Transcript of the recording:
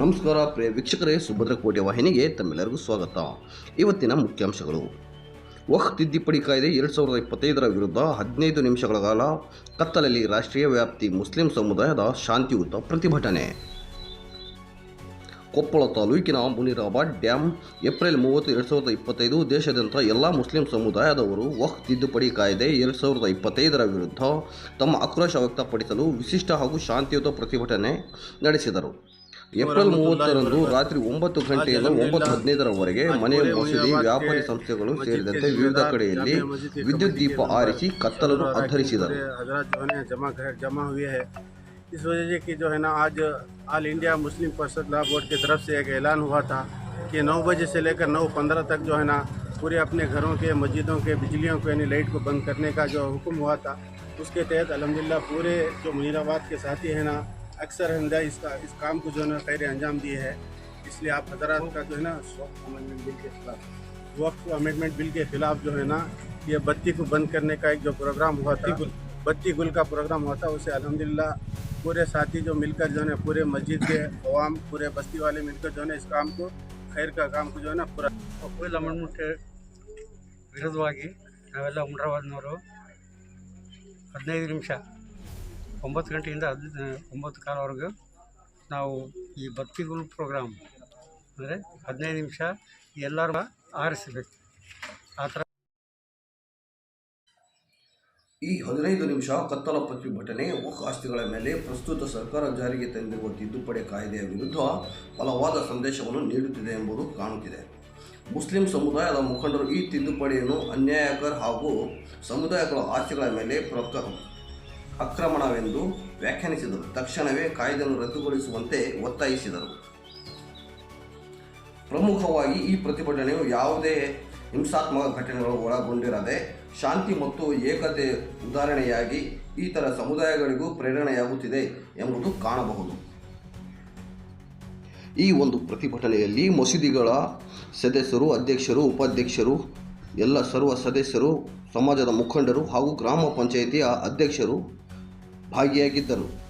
ನಮಸ್ಕಾರ ಪ್ರಿಯ ವೀಕ್ಷಕರೇ, ಸುಭದ್ರ ಕೋಟೆ ವಾಹಿನಿಗೆ ತಮ್ಮೆಲ್ಲರಿಗೂ ಸ್ವಾಗತ. ಇವತ್ತಿನ ಮುಖ್ಯಾಂಶಗಳು. ವಕ್ ತಿದ್ದುಪಡಿ ಕಾಯ್ದೆ ಎರಡು ಸಾವಿರದ ಇಪ್ಪತ್ತೈದರ ವಿರುದ್ಧ ಹದಿನೈದು ನಿಮಿಷಗಳ ಕಾಲ ಕತ್ತಲಲ್ಲಿ ರಾಷ್ಟ್ರೀಯ ವ್ಯಾಪ್ತಿ ಮುಸ್ಲಿಂ ಸಮುದಾಯದ ಶಾಂತಿಯುತ ಪ್ರತಿಭಟನೆ. ಕೊಪ್ಪಳ ತಾಲೂಕಿನ ಮುನಿರಾಬಾದ್ ಡ್ಯಾಂ, ಏಪ್ರಿಲ್ ಮೂವತ್ತು ಎರಡು ಸಾವಿರದ ಇಪ್ಪತ್ತೈದು ದೇಶಾದ್ಯಂತ ಎಲ್ಲ ಮುಸ್ಲಿಂ ಸಮುದಾಯದವರು ವಕ್ ತಿದ್ದುಪಡಿ ಕಾಯ್ದೆ ಎರಡು ಸಾವಿರದ ಇಪ್ಪತ್ತೈದರ ವಿರುದ್ಧ ತಮ್ಮ ಆಕ್ರೋಶ ವ್ಯಕ್ತಪಡಿಸಲು ವಿಶಿಷ್ಟ ಹಾಗೂ ಶಾಂತಿಯುತ ಪ್ರತಿಭಟನೆ ನಡೆಸಿದರು. ಏಪ್ರಿಲ್ ಮೂವತ್ತರಂದು ರಾತ್ರಿ ಒಂಬತ್ತು ಗಂಟೆಯಿಂದ ಒಂಬತ್ತು ಹದಿನೈದರವರೆಗೆ ಮನೆ ಮಸೂದಿ ವ್ಯಾಪಾರಿ ಸಂಸ್ಥೆಗಳು ಸೇರಿದಂತೆ ವಿವಿಧ ಕಡೆಯಲ್ಲಿ ವಿದ್ಯುತ್ ದೀಪ ಆರಿಸಿ ಕತ್ತಲನ್ನು ಆಧರಿಸಿದರು हजरत जो है ना जमा घर जमा हुए हैं इस वजह से कि जो है ना आज ऑल इंडिया मुस्लिम परिषद लॉ बोर्ड की तरफ से एक ऐलान हुआ था कि नौ बजे से लेकर नौ पंद्रह तक जो है ना पूरे अपने घरों के मस्जिदों के बिजलियों को यानी लाइट को बंद करने का जो हुक्म हुआ था उसके तहत अलहमदिल्ला पूरे जो मुनीराबाद के साथी हैं ना अक्सर हमदा इसका इस काम को जो है ना खैर अंजाम दिए है इसलिए आप हजरात का जो है ना अमेंडमेंट बिल के खिलाफ वक्त अमेंडमेंट बिल के खिलाफ जो है ना ये बत्ती को बंद करने का एक जो प्रोग्राम हुआ था बत्ती गुल का प्रोग्राम हुआ था उसे अल्हम्दुलिल्लाह पूरे साथी जो मिलकर जो है ना पूरे मस्जिद के अवाम पूरे बस्ती वाले मिलकर जो है ना इस काम को खैर का काम को जो है ना पूरा ಒಪ್ಪುವಿಲ್ ಅಮೆಂಡ್ಮೆಂಟ್ ವಿರುದ್ಧವಾಗಿ ನಾವೆಲ್ಲ ಉಮ್ರಾಬಾದ್ನವರು ಹದಿನೈದು ನಿಮಿಷ ಒಂಬತ್ತು ಗಂಟೆಯಿಂದ ಹದ್ ಒಂಬತ್ತು ಕಾಲವರೆಗೂ ನಾವು ಈ ಬತ್ತಿಗುಲ್ ಪ್ರೋಗ್ರಾಮ್ ಅಂದರೆ ಹದಿನೈದು ನಿಮಿಷ ಎಲ್ಲರೂ ಆರಿಸಬೇಕು. ಆ ಥರ ಈ ಹದಿನೈದು ನಿಮಿಷ ಕತ್ತಲ ಪ್ರತಿಭಟನೆ ವಕ್ ಆಸ್ತಿಗಳ ಮೇಲೆ ಪ್ರಸ್ತುತ ಸರ್ಕಾರ ಜಾರಿಗೆ ತಂದಿರುವ ತಿದ್ದುಪಡಿ ಕಾಯ್ದೆಯ ವಿರುದ್ಧ ಬಲವಾದ ಸಂದೇಶವನ್ನು ನೀಡುತ್ತಿದೆ ಎಂಬುದು ಕಾಣುತ್ತಿದೆ. ಮುಸ್ಲಿಂ ಸಮುದಾಯದ ಮುಖಂಡರು ಈ ತಿದ್ದುಪಡಿಯನ್ನು ಅನ್ಯಾಯಕರ ಹಾಗೂ ಸಮುದಾಯಗಳ ಆಸ್ತಿಗಳ ಮೇಲೆ ಪ್ರಕ ಅಕ್ರಮಣವೆಂದು ವ್ಯಾಖ್ಯಾನಿಸಿದರು. ತಕ್ಷಣವೇ ಕಾಯ್ದೆಯನ್ನು ರದ್ದುಗೊಳಿಸುವಂತೆ ಒತ್ತಾಯಿಸಿದರು. ಪ್ರಮುಖವಾಗಿ ಈ ಪ್ರತಿಭಟನೆಯು ಯಾವುದೇ ಹಿಂಸಾತ್ಮಕ ಘಟನೆಗಳು ಒಳಗೊಂಡಿರದೆ, ಶಾಂತಿ ಮತ್ತು ಏಕತೆ ಉದಾಹರಣೆಯಾಗಿ ಇತರ ಸಮುದಾಯಗಳಿಗೂ ಪ್ರೇರಣೆಯಾಗುತ್ತಿದೆ ಎಂಬುದು ಕಾಣಬಹುದು. ಈ ಒಂದು ಪ್ರತಿಭಟನೆಯಲ್ಲಿ ಮಸೀದಿಗಳ ಸದಸ್ಯರು, ಅಧ್ಯಕ್ಷರು, ಉಪಾಧ್ಯಕ್ಷರು, ಎಲ್ಲ ಸರ್ವ ಸದಸ್ಯರು, ಸಮಾಜದ ಮುಖಂಡರು ಹಾಗೂ ಗ್ರಾಮ ಪಂಚಾಯಿತಿಯ ಅಧ್ಯಕ್ಷರು ಭಾಗಿಯಾಗಿದ್ದರು.